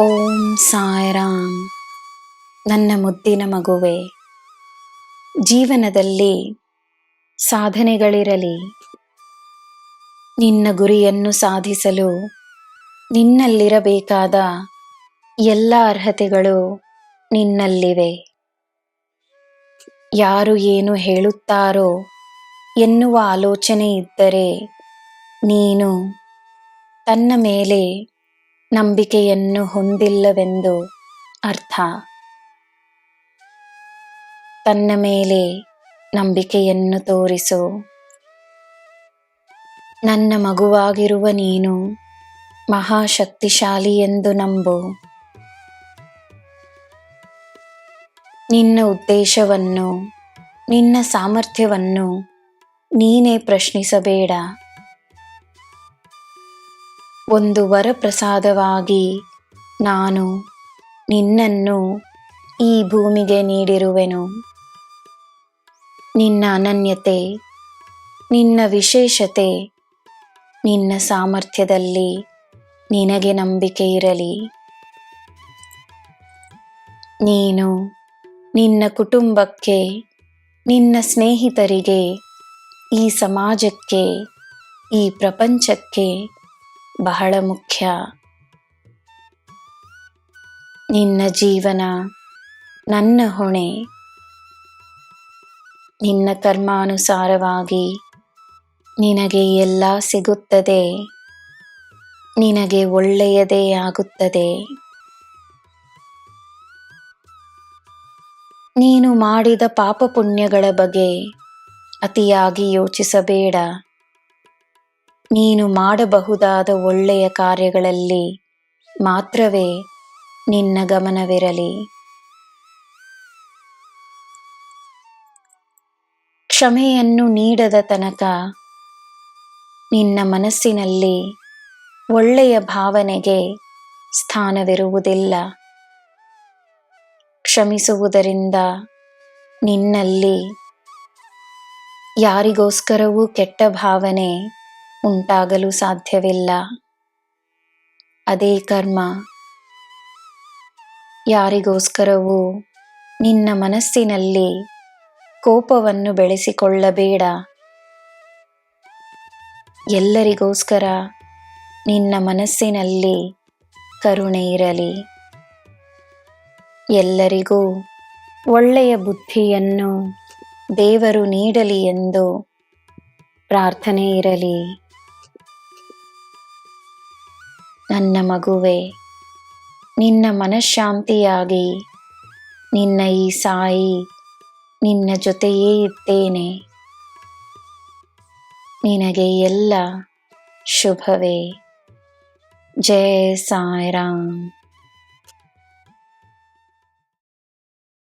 ಓಂ ಸಾಯಿರಾಮ್. ನನ್ನ ಮುದ್ದಿನ ಮಗುವೆ, ಜೀವನದಲ್ಲಿ ಸಾಧನೆಗಳಿರಲಿ. ನಿನ್ನ ಗುರಿಯನ್ನು ಸಾಧಿಸಲು ನಿನ್ನಲ್ಲಿರಬೇಕಾದ ಎಲ್ಲ ಅರ್ಹತೆಗಳು ನಿನ್ನಲ್ಲಿವೆ. ಯಾರು ಏನು ಹೇಳುತ್ತಾರೋ ಎನ್ನುವ ಆಲೋಚನೆ ಇದ್ದರೆ ನೀನು ತನ್ನ ಮೇಲೆ ನಂಬಿಕೆಯನ್ನು ಹೊಂದಿಲ್ಲವೆಂದು ಅರ್ಥ. ತನ್ನ ಮೇಲೆ ನಂಬಿಕೆಯನ್ನು ತೋರಿಸು. ನನ್ನ ಮಗುವಾಗಿರುವ ನೀನು ಮಹಾಶಕ್ತಿಶಾಲಿ ಎಂದು ನಂಬು. ನಿನ್ನ ಉದ್ದೇಶವನ್ನು, ನಿನ್ನ ಸಾಮರ್ಥ್ಯವನ್ನು ನೀನೇ ಪ್ರಶ್ನಿಸಬೇಡ. ಒಂದು ವರಪ್ರಸಾದವಾಗಿ ನಾನು ನಿನ್ನನ್ನು ಈ ಭೂಮಿಗೆ ನೀಡಿರುವೆನು. ನಿನ್ನ ಅನನ್ಯತೆ, ನಿನ್ನ ವಿಶೇಷತೆ, ನಿನ್ನ ಸಾಮರ್ಥ್ಯದಲ್ಲಿ ನಿನಗೆ ನಂಬಿಕೆ ಇರಲಿ. ನೀನು ನಿನ್ನ ಕುಟುಂಬಕ್ಕೆ, ನಿನ್ನ ಸ್ನೇಹಿತರಿಗೆ, ಈ ಸಮಾಜಕ್ಕೆ, ಈ ಪ್ರಪಂಚಕ್ಕೆ ಬಹಳ ಮುಖ್ಯ. ನಿನ್ನ ಜೀವನ, ನನ್ನ ಹೊಣೆ, ನಿನ್ನ ಕರ್ಮಾನುಸಾರವಾಗಿ ನಿನಗೆ ಎಲ್ಲ ಸಿಗುತ್ತದೆ. ನಿನಗೆ ಒಳ್ಳೆಯದೇ ಆಗುತ್ತದೆ. ನೀನು ಮಾಡಿದ ಪಾಪ ಪುಣ್ಯಗಳ ಬಗ್ಗೆ ಅತಿಯಾಗಿ ಯೋಚಿಸಬೇಡ. ನೀನು ಮಾಡಬಹುದಾದ ಒಳ್ಳೆಯ ಕಾರ್ಯಗಳಲ್ಲಿ ಮಾತ್ರವೇ ನಿನ್ನ ಗಮನವಿರಲಿ. ಕ್ಷಮೆಯನ್ನು ನೀಡದ ತನಕ ನಿನ್ನ ಮನಸ್ಸಿನಲ್ಲಿ ಒಳ್ಳೆಯ ಭಾವನೆಗೆ ಸ್ಥಾನವಿರುವುದಿಲ್ಲ. ಕ್ಷಮಿಸುವುದರಿಂದ ನಿನ್ನಲ್ಲಿ ಯಾರಿಗೋಸ್ಕರವೂ ಕೆಟ್ಟ ಭಾವನೆ ಉಂಟಾಗಲು ಸಾಧ್ಯವಿಲ್ಲ. ಅದೇ ಕರ್ಮ. ಯಾರಿಗೋಸ್ಕರವೂ ನಿನ್ನ ಮನಸ್ಸಿನಲ್ಲಿ ಕೋಪವನ್ನು ಬೆಳೆಸಿಕೊಳ್ಳಬೇಡ. ಎಲ್ಲರಿಗೋಸ್ಕರ ನಿನ್ನ ಮನಸ್ಸಿನಲ್ಲಿ ಕರುಣೆ ಇರಲಿ. ಎಲ್ಲರಿಗೂ ಒಳ್ಳೆಯ ಬುದ್ಧಿಯನ್ನು ದೇವರು ನೀಡಲಿ ಎಂದು ಪ್ರಾರ್ಥನೆ ಇರಲಿ. ನನ್ನ ಮಗುವೆ, ನಿನ್ನ ಮನಃಶಾಂತಿಯಾಗಿ ನಿನ್ನ ಈ ಸಾಯಿ ನಿನ್ನ ಜೊತೆಯೇ ಇದ್ದೇನೆ ನಿನಗೆ ಎಲ್ಲ ಶುಭವೇ. ಜಯ ಸಾಯಿರಾಮ್.